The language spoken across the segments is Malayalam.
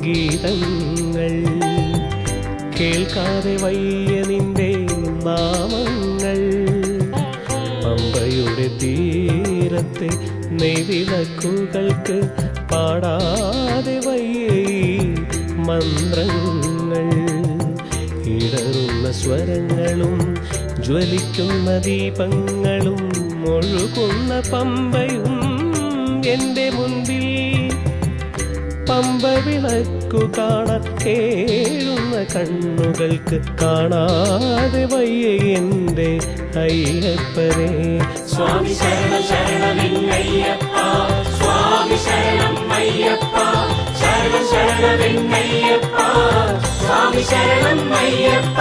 ഗീതങ്ങൾ. കേൾക്കാതെ വയ്യ നിന്റെ നാമങ്ങൾ. പമ്പയുടെ തീരത്തെ നെയ്വിളക്കുകൾക്ക് പാടാതെ വയ്യ മന്ത്രങ്ങൾ. ഇടറുന്ന സ്വരങ്ങളും ജ്വലിക്കുന്ന ദീപങ്ങളും ഒഴുകുന്ന പമ്പയും എന്റെ മുൻപിൽ പമ്പ വിളക്കു കാണാൻ കേഴുന്ന കണ്ണുകൾക്ക് കാണാതെ വയ്യ എന്റെ അയ്യപ്പനെ. സ്വാമി ശരണം ശരണമെന്നയ്യപ്പ സ്വാമി ശരണം അയ്യപ്പ. ശരണം ശരണമെന്നയ്യപ്പ സ്വാമി ശരണം അയ്യപ്പ.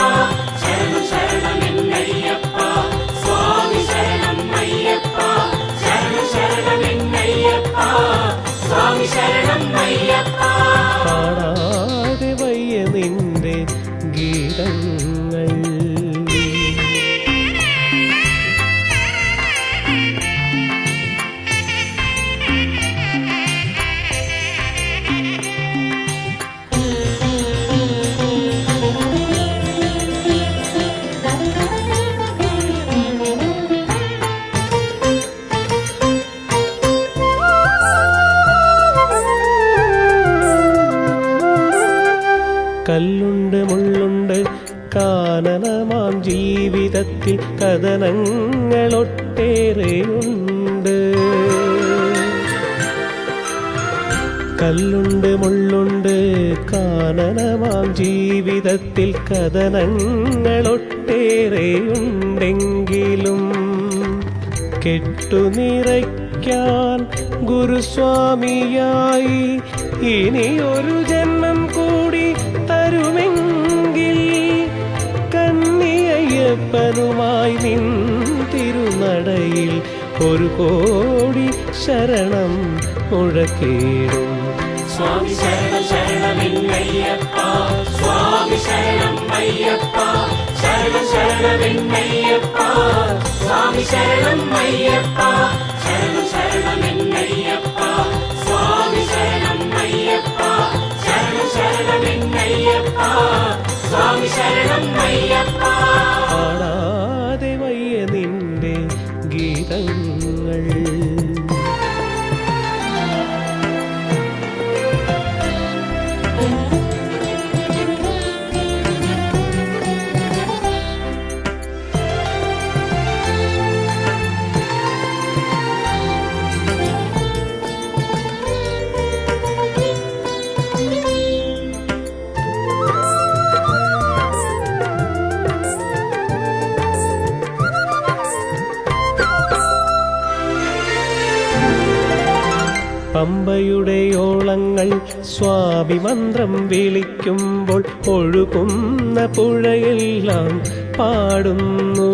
കല്ലുണ്ട് മുള്ളുണ്ട് കാനനമാം ജീവിതത്തിൽ കഥനങ്ങളൊട്ടേറെയുണ്ട്. കല്ലുണ്ട് മുള്ളുണ്ട് കാനനമാം ജീവിതത്തിൽ കഥനങ്ങളൊട്ടേറെയുണ്ടെങ്കിലും കെട്ടുനിറയ്ക്കാൻ ഗുരുസ്വാമിയായി ഇനിയൊരു ജന്മം കന്നിയയ്യപ്പനുമായി നിൻ തിരുനടയിൽ ഒരു കോടി ശരണം മുഴക്കേടും സ്വാമി ശരണം ശരണമെന്നയ്യപ്പ സ്വാമി ശരണം അയ്യപ്പ. ശരണം ശരണമെന്നയ്യപ്പ സ്വാമി ശരണം അയ്യപ്പ. ശരണം പമ്പയുടെ ഓളങ്ങൾ സ്വാമി മന്ത്രം വിളിക്കുമ്പോൾ ഒഴുകുന്ന പുഴയെല്ലാം പാടുന്നു.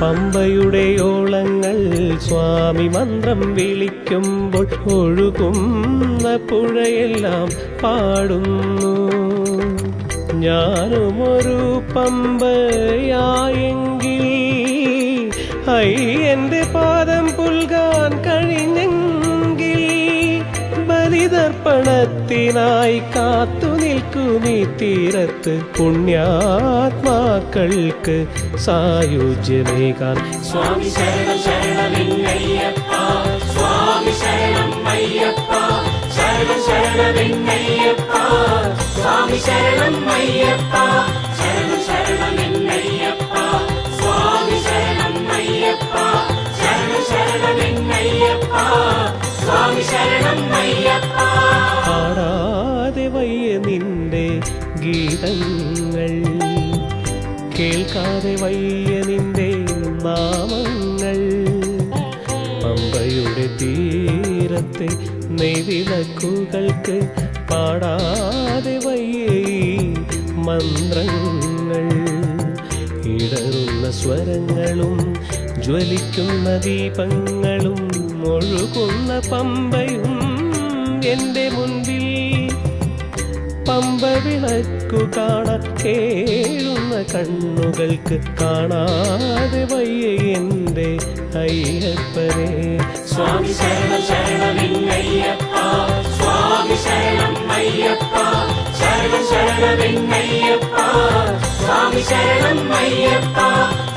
പമ്പയുടെ ഓളങ്ങൾ സ്വാമി മന്ത്രം വിളിക്കുമ്പോൾ ഒഴുകുന്ന പുഴയെല്ലാം പാടുന്നു. ഞാനുമൊരു പമ്പയായെങ്കിൽ ഐ എന്റെ പാദം പുൽകാൻ കഴിഞ്ഞെങ്കിൽ ബലിതർപ്പണത്തിനായി കാത്തു നിൽക്കുമീ തീരത്ത് പുണ്യാത്മാക്കൾക്ക് സായുജ്യമേകാൻ സ്വാമി ശരണം ശരണമെന്നയ്യപ്പ സ്വാമി ശരണം അയ്യപ്പ ശരണം ശരണമെന്നയ്യപ്പ സ്വാമി ശരണം അയ്യപ്പ ഗീതങ്ങൾ. കേൾക്കാതെ വയ്യ നിന്റെ നാമങ്ങൾ. പമ്പയുടെ തീരത്തെ നെയ്വിളക്കുകൾക്ക് പാടാതെ വയ്യ മന്ത്രങ്ങൾ. ഇടറുന്ന സ്വരങ്ങളും ജ്വലിക്കുന്ന ദീപങ്ങളും ഒഴുകുന്ന പമ്പയും എന്റെ മുൻപിൽ പമ്പ വിളക്കു കാണാൻ കേഴുന്ന കണ്ണുകൾക്ക് കാണാതെ വയ്യ എന്റെ അയ്യപ്പനെ. സ്വാമി ശരണം ശരണമെന്നയ്യപ്പ. സ്വാമി ശരണം അയ്യപ്പ. ശരണം ശരണമെന്നയ്യപ്പ. സ്വാമി ശരണം അയ്യപ്പ.